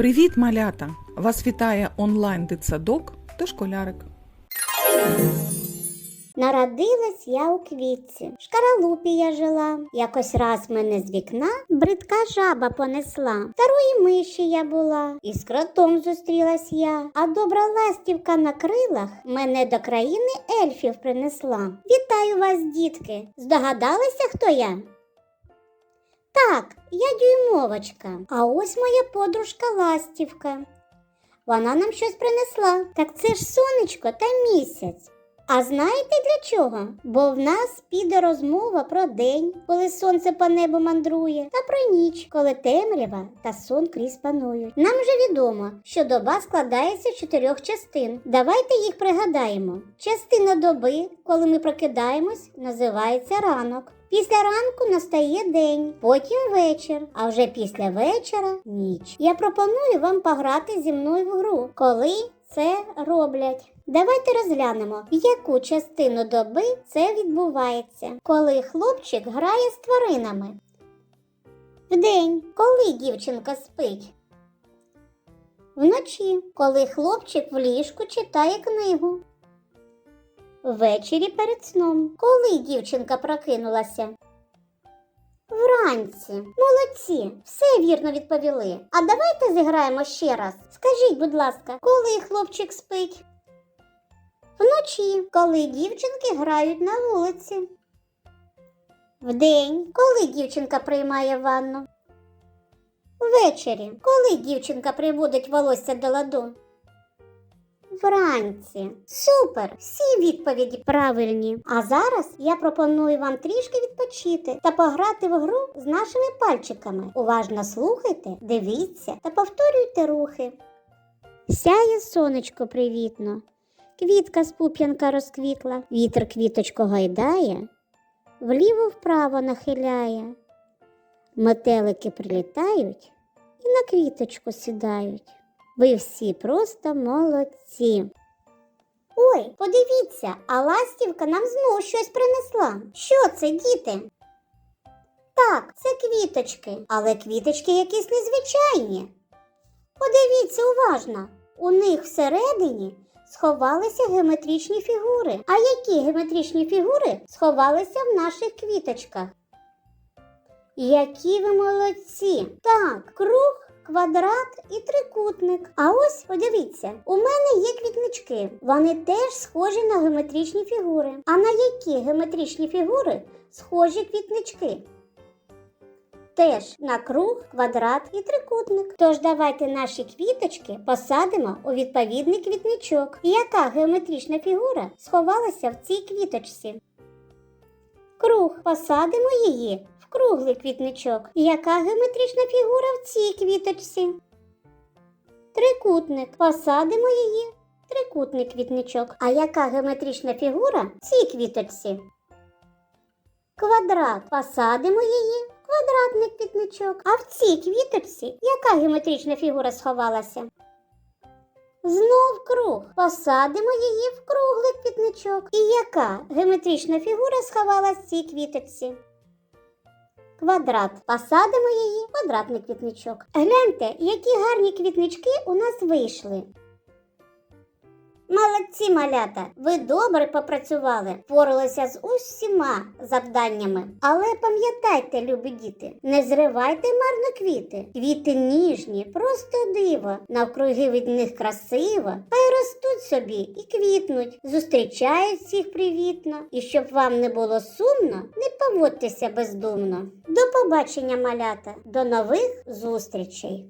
Привіт, малята! Вас вітає онлайн дитсадок та школярик. Народилась я у квітці, в шкаралупі я жила. Якось раз мене з вікна бридка жаба понесла. Старої миші я була, і з кротом зустрілась я. А добра ластівка на крилах мене до країни ельфів принесла. Вітаю вас, дітки! Здогадалися, хто я? Так, я дюймовочка, а ось моя подружка ластівка. Вона нам щось принесла. Так це ж сонечко та місяць. А знаєте для чого? Бо в нас піде розмова про день, коли сонце по небу мандрує, та про ніч, коли темрява та сон крізь панують. Нам вже відомо, що доба складається з чотирьох частин. Давайте їх пригадаємо. Частина доби, коли ми прокидаємось, називається ранок. Після ранку настає день, потім вечір, а вже після вечора ніч. Я пропоную вам пограти зі мною в гру, коли це роблять. Давайте розглянемо, в яку частину доби це відбувається, коли хлопчик грає з тваринами. Вдень, коли дівчинка спить. Вночі, коли хлопчик в ліжку читає книгу. Ввечері перед сном, коли дівчинка прокинулася. Вранці. Молодці, все вірно відповіли. А давайте зіграємо ще раз. Скажіть, будь ласка, коли хлопчик спить? Вночі, коли дівчинки грають на вулиці. Вдень, коли дівчинка приймає ванну. Ввечері, коли дівчинка приводить волосся до ладу. Вранці. Супер! Всі відповіді правильні. А зараз я пропоную вам трішки відпочити та пограти в гру з нашими пальчиками. Уважно слухайте, дивіться та повторюйте рухи. Сяє сонечко привітно, квітка з пуп'янка розквітла, вітер квіточку гайдає, вліво вправо нахиляє. Метелики прилітають і на квіточку сідають. Ви всі просто молодці. Ой, подивіться, а ластівка нам знову щось принесла. Що це, діти? Так, це квіточки, але квіточки якісь незвичайні. Подивіться уважно, у них всередині сховалися геометричні фігури. А які геометричні фігури сховалися в наших квіточках? Які ви молодці! Так, круг, квадрат і трикутник. А ось подивіться, у мене є квітнички. Вони теж схожі на геометричні фігури. А на які геометричні фігури схожі квітнички? Теж на круг, квадрат і трикутник. Тож давайте наші квіточки посадимо у відповідний квітничок. І яка геометрична фігура сховалася в цій квіточці? Круг посадимо її круглий квітничок. Яка геометрична фігура в цій квіточці? Трикутник. Посадимо її трикутний квітничок. А яка геометрична фігура в цій квіточці? Квадрат. Посадимо її квадратний квітничок. А в цій квіточці яка геометрична фігура сховалася? Знов круг. Посадимо її в круглий квітничок. І яка геометрична фігура сховалась в цій квіточці? Квадрат. Посадимо її в квадратний квітничок. Гляньте, які гарні квітнички у нас вийшли. Молодці малята, ви добре попрацювали, впоралися з усіма завданнями. Але пам'ятайте, любі діти, не зривайте марно квіти. Квіти ніжні, просто диво. Навкруги від них красиво, хай ростуть собі і квітнуть, зустрічають всіх привітно. І щоб вам не було сумно, не поводьтеся бездумно. До побачення, малята, до нових зустрічей!